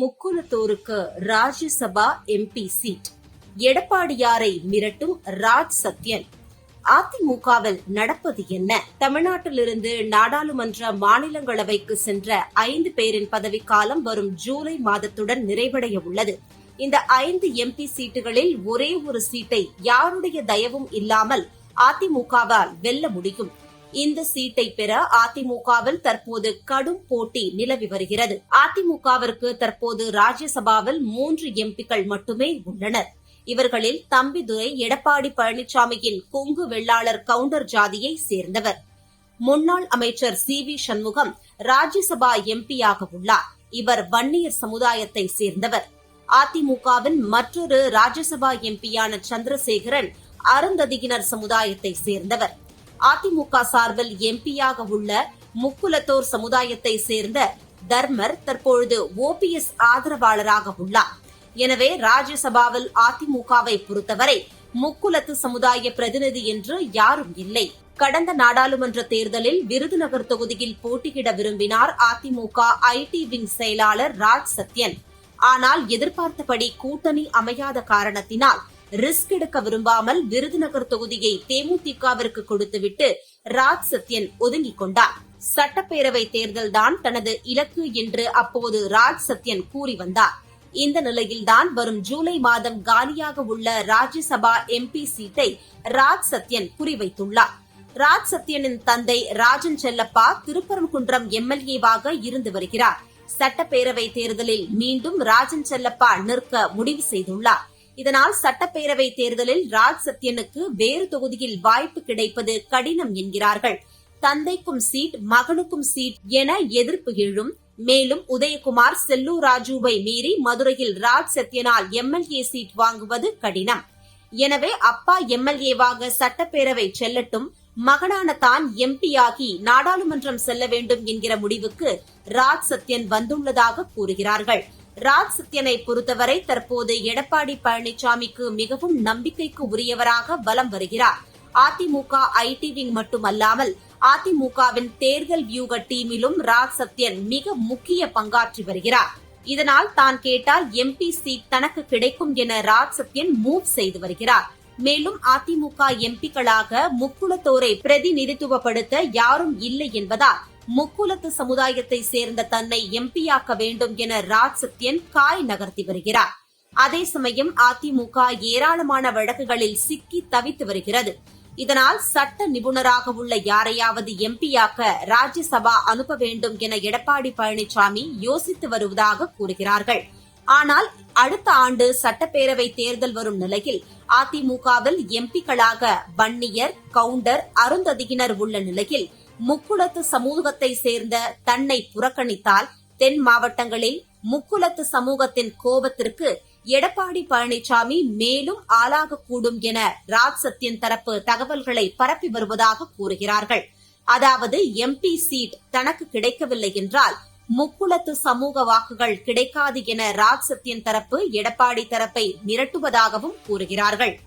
முக்குலத்தோருக்கு Rajya Sabha MP seat. எடப்பாடியாரை மிரட்டும் ராஜ் சத்யன். அதிமுகவில் நடப்பது என்ன? தமிழ்நாட்டிலிருந்து நாடாளுமன்ற மாநிலங்களவைக்கு சென்ற ஐந்து பேரின் பதவிக்காலம் வரும் ஜூலை மாதத்துடன் நிறைவடைய உள்ளது. இந்த ஐந்து எம்பி சீட்டுகளில் ஒரே ஒரு சீட்டை யாருடைய தயவும் இல்லாமல் அதிமுகவால் வெல்ல முடியும்? இந்த சீட்டை பெற அதிமுகவில் தற்போது கடும் போட்டி நிலவி வருகிறது. அதிமுகவிற்கு தற்போது ராஜ்யசபாவில் மூன்று எம்பிக்கள் மட்டுமே உள்ளனர். இவர்களில் தம்பிதுரை எடப்பாடி பழனிசாமியின் கொங்கு வெள்ளாளர் கவுண்டர் ஜாதியை சேர்ந்தவர். முன்னாள் அமைச்சர் சி வி சண்முகம் ராஜ்யசபா எம்பியாக உள்ளார். இவர் வன்னியர் சமுதாயத்தை சேர்ந்தவர். அதிமுகவின் மற்றொரு ராஜ்யசபா எம்பியான சந்திரசேகரன் அருந்ததியினர் சமுதாயத்தை சேர்ந்தவர். அதிமுக சார்பில் எம்பியாக உள்ள முக்குலத்தோர் சமுதாயத்தை சேர்ந்த தர்மர் தற்பொழுது ஓபிஎஸ் ஆதரவாளராக உள்ளார். எனவே ராஜ்யசபாவில் அதிமுகவை பொறுத்தவரை முக்குலத்து சமுதாய பிரதிநிதி என்று யாரும் இல்லை. கடந்த நாடாளுமன்ற தேர்தலில் விருதுநகர் தொகுதியில் போட்டியிட விரும்பினார் அதிமுக ஐடி விங் செயலாளர் ராஜ் சத்யன். ஆனால் எதிர்பார்த்தபடி கூட்டணி அமையாத காரணத்தினால் ரிஸ்க் எடுக்க விரும்பாமல் விருதுநகர் தொகுதியை தேமுதிகவிற்கு கொடுத்துவிட்டு ராஜ் சத்யன் ஒதுங்கிக் கொண்டார். சட்டப்பேரவை தேர்தல்தான் தனது இலக்கு என்று அப்போது ராஜ் சத்யன் கூறி வந்தார். இந்த நிலையில்தான் வரும் ஜூலை மாதம் காலியாக உள்ள ராஜ்யசபா எம்பி சீட்டை ராஜ் சத்யன் குறிவைத்துள்ளார். ராஜ் சத்யனின் தந்தை ராஜன் செல்லப்பா திருப்பரங்குன்றம் எம்எல்ஏவாக இருந்து வருகிறார். சட்டப்பேரவை தேர்தலில் மீண்டும் ராஜன் செல்லப்பா நிற்க முடிவு செய்துள்ளார். இதனால் சட்டப்பேரவை தேர்தலில் ராஜ் சத்யனுக்கு வேறு தொகுதியில் வாய்ப்பு கிடைப்பது கடினம் என்கிறார்கள். தந்தைக்கும் சீட் மகனுக்கும் சீட் என எதிர்ப்பு எழும். மேலும் உதயகுமார் செல்லூர் ராஜுவை மீறி மதுரையில் ராஜ் சத்யனால் எம்எல்ஏ சீட் வாங்குவது கடினம். எனவே அப்பா எம்எல்ஏவாக சட்டப்பேரவை செல்லட்டும். மகனான தான் எம்பியாகி நாடாளுமன்றம் செல்ல வேண்டும் என்கிற முடிவுக்கு ராஜ் சத்யன் வந்துள்ளதாக கூறுகிறார்கள். ராஜ் சத்யனை பொறுத்தவரை தற்போது எடப்பாடி பழனிசாமிக்கு மிகவும் நம்பிக்கைக்கு உரியவராக வலம் வருகிறார். அதிமுக ஐடி விங் மட்டுமல்லாமல் அதிமுகவின் தேர்தல் வியூக டீமிலும் ராஜ் சத்யன் மிக முக்கிய பங்காற்றி வருகிறார். இதனால் தான் கேட்டால் எம்பி சீட் தனக்கு கிடைக்கும் என ராஜ் சத்யன் மூவ் செய்து வருகிறார். மேலும் அதிமுக எம்பிக்களாக முக்குளத்தோரை பிரதிநிதித்துவப்படுத்த யாரும் இல்லை என்பதால் முக்குலத்து சமுதாயத்தை சேர்ந்த தன்னை எம்பியாக்க வேண்டும் என ராஜ் சத்யன் காய் நகர்த்தி வருகிறார். அதே சமயம் அதிமுக ஏராளமான வழக்குகளில் சிக்கி தவித்து வருகிறது. இதனால் சட்ட நிபுணராக உள்ள யாரையாவது எம்பியாக்க ராஜ்யசபா அனுப்ப வேண்டும் என எடப்பாடி பழனிசாமி யோசித்து வருவதாக கூறுகிறார்கள். ஆனால் அடுத்த ஆண்டு சட்டப்பேரவை தேர்தல் வரும் நிலையில் அதிமுகவில் எம்பிக்களாக வன்னியர் கவுண்டர் அருந்ததியினர் உள்ள நிலையில் முக்குளத்து சமூகத்தை சேர்ந்த தன்னை புறக்கணித்தால் தென் மாவட்டங்களில் முக்குளத்து சமூகத்தின் கோபத்திற்கு எடப்பாடி பழனிசாமி மேலும் ஆளாகக்கூடும் என ராஜ் சத்யன் தரப்பு தகவல்களை பரப்பி வருவதாக கூறுகிறார்கள். அதாவது எம்பி சீட் தனக்கு கிடைக்கவில்லை என்றால் முக்குளத்து சமூக வாக்குகள் கிடைக்காது என ராஜ் சத்யன் தரப்பு எடப்பாடி தரப்பை மிரட்டுவதாகவும் கூறுகிறார்கள்.